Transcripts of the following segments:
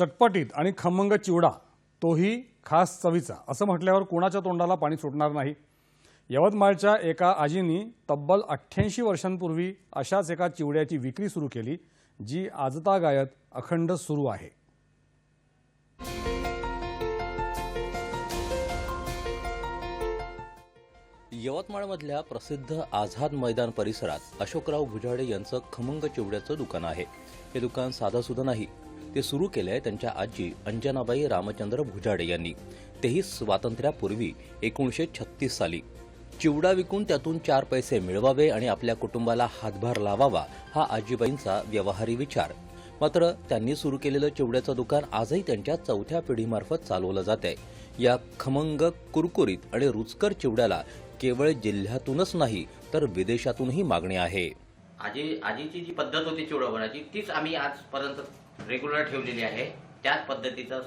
चटपटीत आणि खमंग चिवडा तोही खास चवीचा. असं म्हटल्यावर कोणाच्या तोंडाला पाणी सुटणार नाही? यवतमाळच्या एका आजींनी तब्बल अठ्ठ्याऐंशी वर्षांपूर्वी अशाच एका चिवड्याची विक्री सुरू केली जी आजता गायत अखंड सुरू आहे. यवतमाळमधल्या प्रसिद्ध आझाद मैदान परिसरात अशोकराव भुजाडे यांचं खमंग चिवड्याचं दुकान आहे. हे दुकान साधंसुधं नाही. ते सुरू केलंय त्यांच्या आजी अंजनाबाई रामचंद्र भुजाडे यांनी. तेही स्वातंत्र्यापूर्वी एकोणीसशे छत्तीस साली. चिवडा विकून त्यातून चार पैसे मिळवावे आणि आपल्या कुटुंबाला हातभार लावावा हा आजीबाईंचा व्यवहारी विचार. मात्र त्यांनी सुरू केलेलं चिवड्याचं दुकान आजही त्यांच्या चौथ्या पिढीमार्फत चालवलं जात आहे या खमंग कुरकुरीत आणि रुचकर चिवड्याला केवळ जिल्ह्यातूनच नाही तर विदेशातूनही मागणी आहे. आजी आजीची जी पद्धत होती चिवडा बनायची तीच आम्ही आजपर्यंत रेग्युलर ठेवलेली आहे. त्याच पद्धतीचा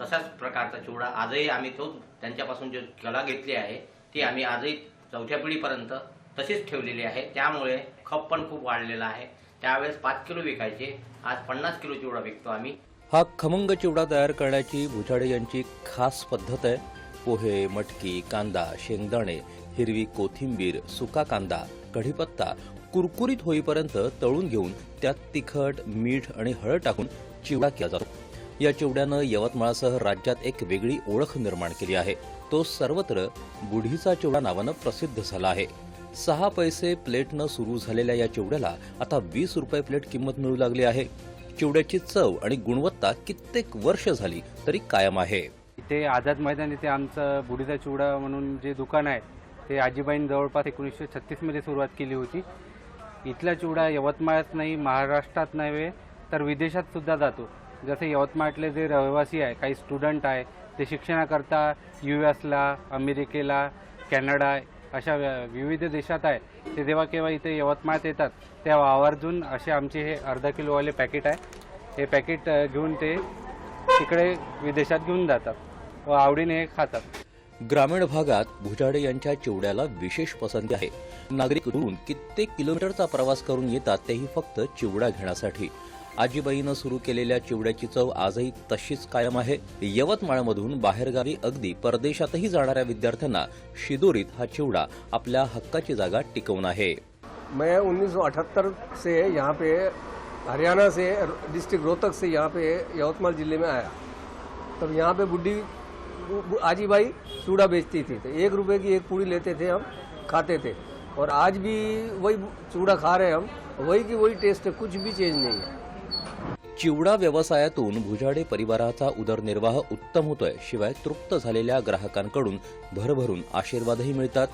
तशाच प्रकारचा चिवडा आजही आम्ही तो त्यांच्यापासून जो कला घेतली आहे ती आम्ही आजही चौथ्या पिढीपर्यंत तशीच ठेवलेली आहे. त्यामुळे खप पण खूप वाढलेला आहे. त्यावेळेस पाच किलो विकायचे आज पन्नास किलो चिवडा विकतो आम्ही. हा खमंग चिवडा तयार करण्याची भुजाडे यांची खास पद्धत आहे. पोहे मटकी कांदा शेंगदाणे हिरवी कोथिंबीर सुका कांदा कढीपत्ता कुरकुरीत होईपर्यंत तळून घेऊन त्यात तिखट मीठ आणि हळद टाकून चिवडा केला जातो. या चिवड्यानं यवतमाळसह राज्यात एक वेगळी ओळख निर्माण केली आहे. तो सर्वत्र बुढीचा चिवडा नावानं प्रसिद्ध झाला आहे. सहा पैसे प्लेटनं सुरू झालेल्या या चिवड्याला आता वीस रुपये प्लेट किंमत मिळू लागली आहे. चिवड्याची चव आणि गुणवत्ता कित्येक वर्ष झाली तरी कायम आहे. इथे आझाद मैदान इथे आमचं बुढीचा चिवडा म्हणून जे दुकान आहे ते आजीबाईंनी जवळपास एकोणीसशे छत्तीसमध्ये सुरुवात केली होती. इथला चिवडा यवतमाळच नाही महाराष्ट्रात नव्हे तर विदेशात सुद्धा जातो. जसे यवतमाळतले जे रहिवासी आहे काही स्टुडंट आहे ते शिक्षणाकरता यू एसला अमेरिकेला कॅनडा अशा विविध देशात आहे. ते जेव्हा केव्हा इथे यवतमाळात येतात तेव्हा आवर्जून असे आमचे हे अर्धा किलोवाले पॅकेट आहे. हे पॅकेट घेऊन ते तिकडे विदेशात घेऊन जातात व आवडीने हे खातात. ग्रामीण भागात भुजाडे यांच्या चिवड्याला विशेष पसंती आहे. नागरिक दुरून कित्येक किलोमीटरचा प्रवास करून येतात तेही फक्त चिवडा घेण्यासाठी. आजीबाईनं सुरू केलेल्या चिवड्याची चव आजही तशीच कायम आहे. यवतमाळमधून बाहेरगावी अगदी परदेशातही जाणाऱ्या विद्यार्थ्यांना शिदोरीत हा चिवडा आपल्या हक्काची जागा टिकवून आहे. मैं 1978 से यहाँ पे हरियाणा से डिस्ट्रिक्ट रोहतक से यहाँ पे यवतमाल जिले में आया। तब यहाँ पे बुढ़ी आजी भाई चूड़ा बेचती थी तो एक रुपए की एक पूड़ी लेते थे हम खाते थे। और आज भी वही चूड़ा खा रहे हम वही की वही टेस्ट है कुछ भी चेंज नहीं है। चिवडा व्यवसायातून भुजाडे परिवाराचा उदरनिर्वाह उत्तम होतोय शिवाय तृप्त झालेल्या ग्राहकांकडून भरभरून आशीर्वादही मिळतात.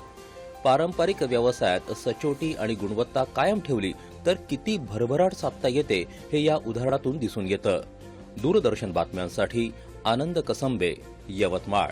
पारंपरिक व्यवसायात सचोटी आणि गुणवत्ता कायम ठेवली तर किती भरभराट साधता येते हे या उदाहरणातून दिसून येतं. दूरदर्शन बातम्यांसाठी आनंद कसंबे यवतमाळ.